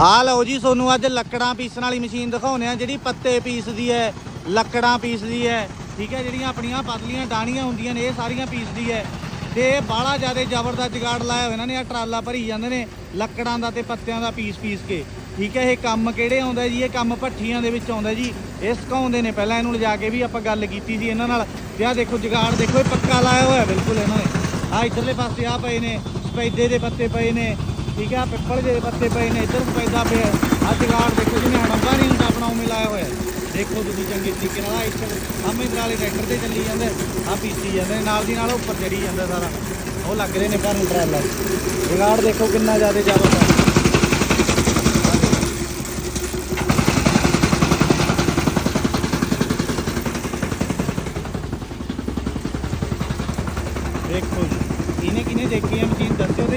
ਆ ਲਓ ਜੀ, ਤੁਹਾਨੂੰ ਅੱਜ ਲੱਕੜਾਂ ਪੀਸਣ ਵਾਲੀ ਮਸ਼ੀਨ ਦਿਖਾਉਨੇ ਆ ਜਿਹੜੀ ਪੱਤੇ ਪੀਸਦੀ ਹੈ, ਲੱਕੜਾਂ ਪੀਸਦੀ ਹੈ, ਠੀਕ ਹੈ, ਜਿਹੜੀਆਂ ਆਪਣੀਆਂ ਪਤਲੀਆਂ ਡਾਣੀਆਂ ਹੁੰਦੀਆਂ ਨੇ, ਇਹ ਸਾਰੀਆਂ ਪੀਸਦੀ ਹੈ। ਤੇ ਇਹ ਬਾਹਲਾ ਜ਼ਿਆਦਾ ਜ਼ਬਰਦਸਤ ਜਗਾੜ ਲਾਇਆ ਹੋਇਆ ਇਹਨਾਂ ਨੇ ਆ ਟਰਾਲਾ ਭਰੀ ਜਾਂਦੇ ਨੇ, ਲੱਕੜਾਂ ਦਾ ਤੇ ਪੱਤਿਆਂ ਦਾ ਪੀਸ ਪੀਸ ਕੇ, ਠੀਕ ਹੈ, ਇਹ ਕੰਮ ਕਿਹੜੇ ਆਉਂਦਾ ਜੀ, ਇਹ ਕੰਮ ਭੱਠੀਆਂ ਦੇ ਵਿੱਚ ਆਉਂਦਾ ਜੀ, ਇਹ ਸੁਕਾਉਂਦੇ ਨੇ ਪਹਿਲਾਂ ਇਹਨੂੰ ਲਿਜਾ ਕੇ ਵੀ ਆਪਾਂ ਗੱਲ ਕੀਤੀ ਸੀ ਇਹਨਾਂ ਨਾਲ ਤੇ ਆ ਦੇਖੋ ਜਗਾੜ, ਦੇਖੋ ਇਹ ਪੱਕਾ ਲਾਇਆ ਹੋਇਆ ਬਿਲਕੁਲ ਇਹਨਾਂ ਨੇ। ਆ ਇਧਰਲੇ ਪਾਸੇ ਆ ਪਏ ਨੇ ਸਪੈਦੇ ਦੇ ਪੱਤੇ ਪਏ ਨੇ ਠੀਕ ਆ, ਪਿੱਪਲ ਦੇ ਪੱਤੇ ਪਏ ਨੇ, ਇੱਧਰ ਪੈਦਾ ਪਿਆ। ਆ ਜਗਾੜ ਦੇਖੋ ਜਿਵੇਂ ਹੜੰਬਾ ਨਹੀਂ ਹੁੰਦਾ, ਆਪਣਾ ਉਵੇਂ ਲਾਇਆ ਹੋਇਆ। ਦੇਖੋ ਤੁਸੀਂ ਚੰਗੇ ਤਰੀਕੇ ਨਾਲ ਇੱਥੇ ਆਮੇ ਵਾਲੇ ਟਰੈਕਟਰ ਤੇ ਚੱਲੀ ਜਾਂਦੇ ਆ ਪੀਤੀ ਜਾਂਦੇ, ਨਾਲ ਦੀ ਨਾਲ ਉੱਪਰ ਚੜੀ ਜਾਂਦਾ ਸਾਰਾ। ਉਹ ਲੱਗ ਰਹੇ ਨੇ ਪਰ ਟਰੈਲਰ ਜਗਾੜ ਦੇਖੋ ਕਿੰਨਾ ਜ਼ਿਆਦਾ ਜ਼ਬਰਦਸਤ ਦੇਖੋ ਜੀ, ਇਹਨੇ ਕਿਨੇ ਦੇਖੀ ਹੈ ਮਸ਼ੀਨ ਦੱਸਿਓ ਤੇ